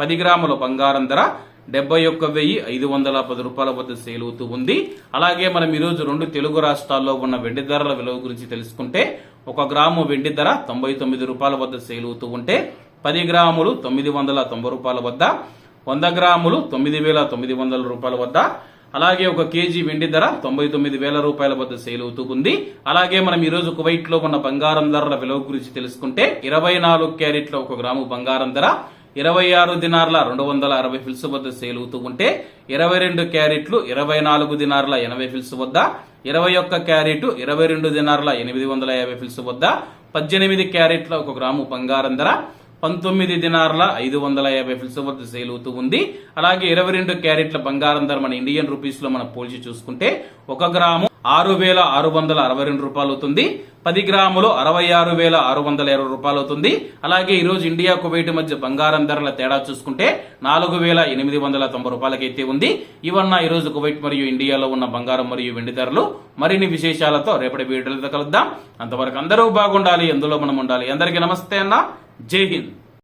పది గ్రాముల బంగారం ధర డెబ్బై ఒక్క వెయ్యి ఐదు వందల పది రూపాయల వద్ద సేలుతూ ఉంది. అలాగే మనం ఈరోజు రెండు తెలుగు రాష్ట్రాల్లో ఉన్న వెండి ధరల విలువ గురించి తెలుసుకుంటే ఒక గ్రాము వెండి ధర తొంభై తొమ్మిది రూపాయల వద్ద సేలుతూ ఉంటే పది గ్రాములు తొమ్మిది వందల తొంభై రూపాయల వద్ద వంద గ్రాములు తొమ్మిది వేల తొమ్మిది వందల రూపాయల వద్ద అలాగే ఒక కేజీ వెండి ధర తొంభై తొమ్మిది వేల రూపాయల వద్ద సేల్ అవుతూ ఉంది. అలాగే మనం ఈ రోజు ఉన్న బంగారం ధరల విలువ గురించి తెలుసుకుంటే ఇరవై నాలుగు క్యారెట్ల ఒక గ్రాము బంగారం ధర ఇరవై ఆరు దినార్ల రెండు వందల అరవై ఫిల్స్ వద్ద సేల్ అవుతూ ఉంటే ఇరవై రెండు క్యారెట్లు ఇరవై నాలుగు దినార్ల ఎనభై ఫిల్స్ వద్ద ఇరవై ఒక్క క్యారెట్ ఇరవై రెండు దినార్ల ఎనిమిది వందల యాభై ఫిల్స్ వద్ద పద్దెనిమిది క్యారెట్ల ఒక గ్రాము బంగారం ధర పంతొమ్మిది దినార్ల ఐదు వందల యాభై ఫిల్స్ వద్ద సేల్ అవుతూ ఉంది. అలాగే ఇరవై రెండు క్యారెట్ల బంగారం ధర మన ఇండియన్ రూపీస్లో మనం పోల్చి చూసుకుంటే ఒక గ్రాము ఆరు వేల ఆరు వందల అరవై రెండు రూపాయలు అవుతుంది పది గ్రాములు అరవై ఆరు వేల ఆరు వందల ఇరవై రూపాయలు అవుతుంది అలాగే ఈరోజు ఇండియా కువైట్ మధ్య బంగారం ధరల తేడా చూసుకుంటే నాలుగు వేల ఎనిమిది వందల తొంభై రూపాయలకైతే ఉంది. ఇవన్న ఈరోజు కువైట్ మరియు ఇండియాలో ఉన్న బంగారం మరియు వెండి ధరలు. మరిన్ని విశేషాలతో రేపటి వీడియోలతో కలుద్దాం. అంతవరకు అందరూ బాగుండాలి ఎందులో మనం ఉండాలి. అందరికీ నమస్తే అన్న. జై హింద్.